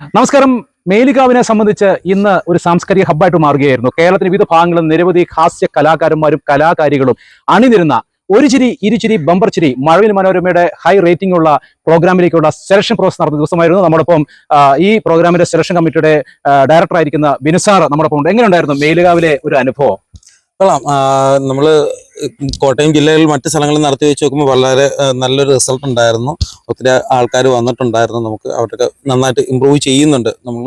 നമസ്കാരം. മേലികാവിനെ സംബന്ധിച്ച് ഇന്ന് ഒരു സാംസ്കാരിക ഹബ്ബായിട്ട് മാറുകയായിരുന്നു. കേരളത്തിന്റെ വിവിധ ഭാഗങ്ങളിൽ നിരവധി ഹാസ്യ കലാകാരന്മാരും കലാകാരികളും അണിനിരുന്ന ഒരു ചിരി ഇരുചിരി ബമ്പർ ചിരി മഴവിൽ മനോരമയുടെ ഹൈ റേറ്റിംഗ് ഉള്ള പ്രോഗ്രാമിലേക്കുള്ള സെലക്ഷൻ പ്രോസസ് നടന്ന ദിവസമായിരുന്നു. നമ്മോടൊപ്പം ഈ പ്രോഗ്രാമിന്റെ സെലക്ഷൻ കമ്മിറ്റിയുടെ ഡയറക്ടർ ആയിരിക്കുന്ന ബിനുസാർ നമ്മോടൊപ്പം ഉണ്ട്. എങ്ങനെയുണ്ടായിരുന്നു മേലുകാവിലെ ഒരു അനുഭവം? കൊള്ളാം. ആ, നമ്മൾ കോട്ടയം ജില്ലയിൽ മറ്റു സ്ഥലങ്ങളിൽ നടത്തി വെച്ച് നോക്കുമ്പോൾ വളരെ നല്ലൊരു റിസൾട്ട് ഉണ്ടായിരുന്നു. ഒത്തിരി ആൾക്കാർ വന്നിട്ടുണ്ടായിരുന്നു. നമുക്ക് അവരൊക്കെ നന്നായിട്ട് ഇമ്പ്രൂവ് ചെയ്യുന്നുണ്ട്. നമ്മൾ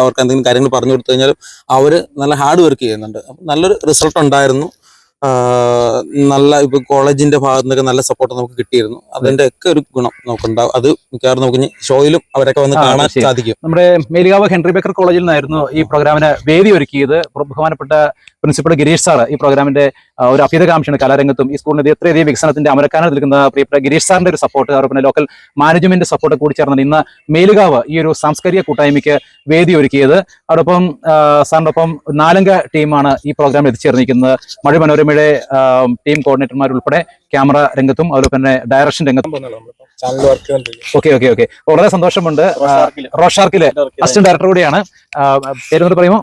അവർക്ക് എന്തെങ്കിലും കാര്യങ്ങൾ പറഞ്ഞു കൊടുത്തു കഴിഞ്ഞാൽ അവർ നല്ല ഹാർഡ് വർക്ക് ചെയ്യുന്നുണ്ട്. നല്ലൊരു റിസൾട്ട് ഉണ്ടായിരുന്നു. നല്ല ഇപ്പൊ കോളേജിന്റെ ഭാഗത്തു നിന്നൊക്കെ നല്ല സപ്പോർട്ട് നമുക്ക് കിട്ടിയിരുന്നു. അതിന്റെ ഒക്കെ ഒരു ഗുണം നമുക്കുണ്ടാവും. അത് മിക്കവാറും നമുക്ക് ഷോയിലും അവരൊക്കെ വന്ന് കാണാൻ. സാധിക്കും. നമ്മുടെ മേലുകാവ് ഹെൻറി ബേക്കർ കോളേജിൽ നിന്നായിരുന്നു ഈ പ്രോഗ്രാമിന് വേദി ഒരുക്കിയത്. ബഹുമാനപ്പെട്ട പ്രിൻസിപ്പൽ ഗിരീഷ് സാർ ഈ പ്രോഗ്രാമിന്റെ ഒരു അഭ്യുതകാംക്ഷയാണ് കലാരംഗത്തും ഈ സ്കൂളിന്റെ ഇത്രയധികം വികസനത്തിന്റെ അമരക്കാനം നിൽക്കുന്ന പ്രിയപ്പെട്ട ഗിരീഷ് സാറിന്റെ ഒരു സപ്പോർട്ട് അതുപോലെ പിന്നെ ലോക്കൽ മാനേജ്മെന്റ് സപ്പോർട്ട് കൂടി ചേർന്നാണ് ഇന്ന് മേലുകാവ് ഈ ഒരു സാംസ്കാരിക കൂട്ടായ്മയ്ക്ക് വേദി ഒരുക്കിയത്. അതോടൊപ്പം സാറിനൊപ്പം ഒപ്പം നാലംഗ ടീമാണ് ഈ പ്രോഗ്രാമിൽ എത്തിച്ചേർന്നിരിക്കുന്നത്. മഴ മനോരമയുടെ ടീം കോർഡിനേറ്റർമാരുൾപ്പെടെ ക്യാമറ രംഗത്തും അതുപോലെ തന്നെ ഡയറക്ഷൻ രംഗത്തും. Okay okay okay. വളരെ സന്തോഷമുണ്ട്. റോഷാർക്കിലെ. അസിസ്റ്റന്റ് ഡയറക്ടർ കൂടിയാണ്. പേരെന്ന് പറയുമോ?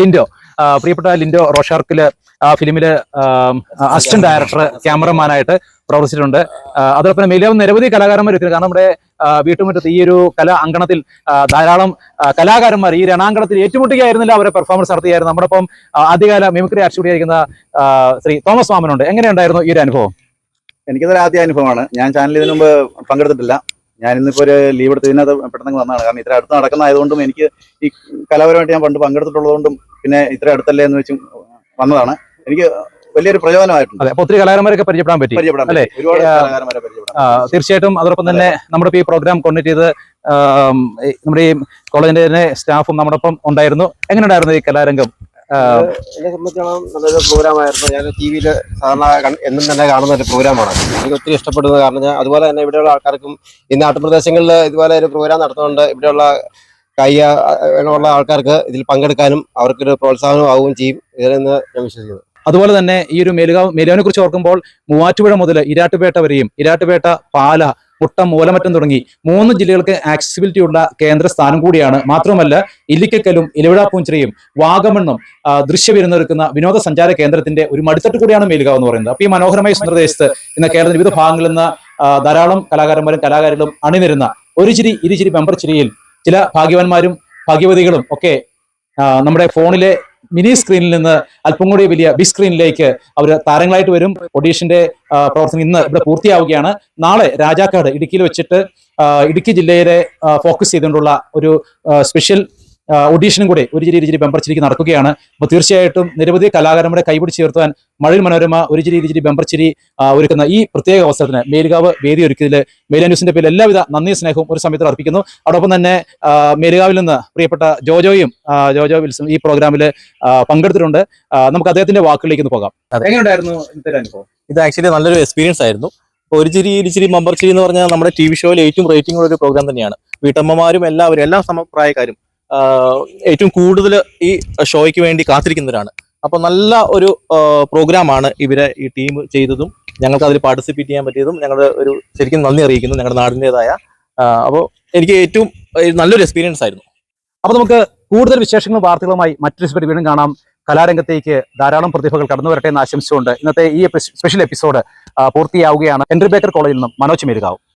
ലിൻഡോ. പ്രിയപ്പെട്ട ലിൻഡോ റോഷാർക്കിൽ ആ ഫിലിമിൽ അസിസ്റ്റന്റ് ഡയറക്ടർ ക്യാമറമാനായിട്ട് പ്രവർത്തിച്ചിട്ടുണ്ട്. അതോടൊപ്പം മേലാവ് നിരവധി കലാകാരന്മാർ എത്തി കാരണം നമ്മുടെ വീട്ടുമുറ്റത്ത് ഈ ഒരു കലാ അങ്കണത്തിൽ ധാരാളം കലാകാരന്മാർ ഈ രണാങ്കണത്തിൽ ഏറ്റുമുട്ടുകയായിരുന്നില്ല. അവരെ പെർഫോമൻസ് നടത്തിയായിരുന്നു. നമ്മുടെ ഒപ്പം ആദ്യകാല മിമിക്രി ആയിരിക്കുന്ന ശ്രീ തോമസ് മാമനുണ്ട്. എങ്ങനെയുണ്ടായിരുന്നു ഈ ഒരു അനുഭവം? എനിക്കതൊരു ആദ്യ അനുഭവമാണ്. ഞാൻ ചാനലിൽ ഇതിനു മുമ്പ് പങ്കെടുത്തിട്ടില്ല. ഞാൻ ഇന്നിപ്പോ ഒരു ലീവ് എടുത്ത് ഇതിനകത്ത് പെട്ടെന്ന് വന്നതാണ്. കാരണം ഇത്ര അടുത്ത് നടക്കുന്നതായതുകൊണ്ടും എനിക്ക് ഈ കലാപരമായിട്ട് ഞാൻ പണ്ട് പങ്കെടുത്തിട്ടുള്ളതുകൊണ്ടും പിന്നെ ഇത്ര അടുത്തല്ലേ എന്ന് വെച്ചും വന്നതാണ്. എനിക്ക് വലിയൊരു പ്രയോജനമായിട്ടുണ്ട് അതെ ഒത്തിരി കലാകാരന്മാരൊക്കെ പരിചയപ്പെടാൻ പറ്റി. അല്ലേ? തീർച്ചയായിട്ടും. അതോടൊപ്പം തന്നെ നമ്മുടെ ഈ പ്രോഗ്രാം കൊണ്ടിട്ട് ചെയ്ത് നമ്മുടെ ഈ കോളേജിന്റെ തന്നെ സ്റ്റാഫും നമ്മുടെ ഒപ്പം ഉണ്ടായിരുന്നു. എങ്ങനെയുണ്ടായിരുന്നു ഈ കലാരംഗം? എന്നെ സംബന്ധിച്ചോളം നല്ലൊരു പ്രോഗ്രാമായിരുന്നു. ഞാൻ ടി വിയിൽ സാധാരണ എന്നും തന്നെ കാണുന്ന ഒരു പ്രോഗ്രാമാണ്. എനിക്ക് ഒത്തിരി ഇഷ്ടപ്പെടുന്നത് കാരണം ഞാൻ അതുപോലെ തന്നെ ഇവിടെയുള്ള ആൾക്കാർക്കും ഈ നാട്ടുപ്രദേശങ്ങളിൽ ഇതുപോലെ ഒരു പ്രോഗ്രാം നടത്തുന്നുണ്ട്. ഇവിടെയുള്ള കയ്യ ഉള്ള ആൾക്കാർക്ക് ഇതിൽ പങ്കെടുക്കാനും അവർക്കൊരു പ്രോത്സാഹനം ആവുകയും ചെയ്യും. ഇതിലെന്ന് ഞാൻ വിശ്വസിക്കുന്നു. അതുപോലെ തന്നെ ഈ ഒരു മേലുകാവ് മേലുകാവിനെ കുറിച്ച് ഓർക്കുമ്പോൾ മൂവാറ്റുപുഴ മുതൽ ഇരാട്ടുപേട്ട വരെയും ഇരാട്ടുപേട്ട പാല മുട്ടം മൂലമറ്റം തുടങ്ങി മൂന്ന് ജില്ലകൾക്ക് ആക്സസിബിലിറ്റി ഉള്ള കേന്ദ്ര സ്ഥാനം കൂടിയാണ്. മാത്രമല്ല ഇല്ലിക്കക്കലും ഇലവിഴ പൂഞ്ചിറയും വാഗമണ്ണും ദൃശ്യവിരുന്നൊരുക്കുന്ന വിനോദസഞ്ചാര കേന്ദ്രത്തിന്റെ ഒരു മടിത്തട്ട് കൂടിയാണ് മേലുകാവ് എന്ന് പറയുന്നത്. അപ്പൊ ഈ മനോഹരമായ സുന്ദരദേശത്ത് ഇന്ന് കേരളത്തിന്റെ വിവിധ ഭാഗങ്ങളിൽ നിന്ന് ധാരാളം കലാകാരന്മാരും കലാകാരികളും അണിനിരുന്ന ഒരു ചിരി ഇരുചിരി മെമ്പർ ചിരിയിൽ ചില ഭാഗ്യവാന്മാരും ഭാഗ്യവതികളും ഒക്കെ നമ്മുടെ ഫോണിലെ മിനി സ്ക്രീനിൽ നിന്ന് അല്പം കൂടി വലിയ ബിഗ് സ്ക്രീനിലേക്ക് അവർ താരങ്ങളായിട്ട് വരും. ഒഡീഷന്റെ പ്രവർത്തനം ഇന്ന് ഇവിടെ പൂർത്തിയാവുകയാണ്. നാളെ രാജാക്കാട് ഇടുക്കിയിൽ വെച്ചിട്ട് ഇടുക്കി ജില്ലയിലെ ഫോക്കസ് ചെയ്തുകൊണ്ടുള്ള ഒരു സ്പെഷ്യൽ ആ, ഒഡീഷനും കൂടെ ഒരു ചിരി ഇരുചിരി ബമ്പർ ചിരിക്ക് നടക്കുകയാണ്. അപ്പോൾ തീർച്ചയായിട്ടും നിരവധി കലാകാരന്മാരെ കൈപിടിച്ച് ചേർത്താൻ മഴയിൽ മനോരമ ഒരു ചിരി ഇരുചിരി ബമ്പർ ചിരി ഒരുക്കുന്ന ഈ പ്രത്യേക അവസരത്തിന് മേലുകാവ് വേദി ഒരുക്കിയതിൽ മേല ന്യൂസിന്റെ പേരിൽ എല്ലാവിധ നന്ദി സ്നേഹവും ഒരു സമയത്ത് അർപ്പിക്കുന്നു. അതോടൊപ്പം തന്നെ മേലുകാവിൽ നിന്ന് പ്രിയപ്പെട്ട ജോജോയും ജോജോ വിൽസും ഈ പ്രോഗ്രാമിൽ പങ്കെടുത്തിട്ടുണ്ട്. നമുക്ക് അദ്ദേഹത്തിന്റെ വാക്കുകളിലേക്ക് ഒന്ന് പോകാം എങ്ങനെയുണ്ടായിരുന്നു ഇന്നത്തെ അനുഭവം? ഇത് ആക്ച്വലി നല്ലൊരു എക്സ്പീരിയൻസ് ആയിരുന്നു. ഒരു ചിരി ഇരിച്ചിരി മമ്പർ ചിരി എന്ന് പറഞ്ഞാൽ നമ്മുടെ ടി വി ഷോയിൽ ഏറ്റവും റേറ്റിംഗ് ഉള്ള ഒരു പ്രോഗ്രാം തന്നെയാണ്. വീട്ടമ്മമാരും എല്ലാവരും എല്ലാ സമപ്രായക്കാരും ഏറ്റവും കൂടുതൽ ഈ ഷോയ്ക്ക് വേണ്ടി കാത്തിരിക്കുന്നവരാണ്. അപ്പോൾ നല്ല ഒരു പ്രോഗ്രാമാണ് ഇവരെ ഈ ടീം ചെയ്തതും ഞങ്ങൾക്ക് അതിൽ പാർട്ടിസിപ്പേറ്റ് ചെയ്യാൻ പറ്റിയതും ഞങ്ങളുടെ ഒരു ശരിക്കും നന്ദി അറിയിക്കുന്നു ഞങ്ങളുടെ നാടിന്റെതായ അപ്പോൾ എനിക്ക് ഏറ്റവും നല്ലൊരു എക്സ്പീരിയൻസ് ആയിരുന്നു. അപ്പൊ നമുക്ക് കൂടുതൽ വിശേഷങ്ങളും വാർത്തകളുമായി മറ്റൊരു സ്പെഡ് വീണ്ടും കാണാം. കലാരംഗത്തേക്ക് ധാരാളം പ്രതിഭകൾ കടന്നു വരട്ടെ എന്ന് ആശംസിച്ചുകൊണ്ട് ഇന്നത്തെ ഈ സ്പെഷ്യൽ എപ്പിസോഡ് പൂർത്തിയാവുകയാണ്. എൻട്രി ബേക്കർ കോളേജിൽ നിന്നും മനോജ് മേരുകാവ്.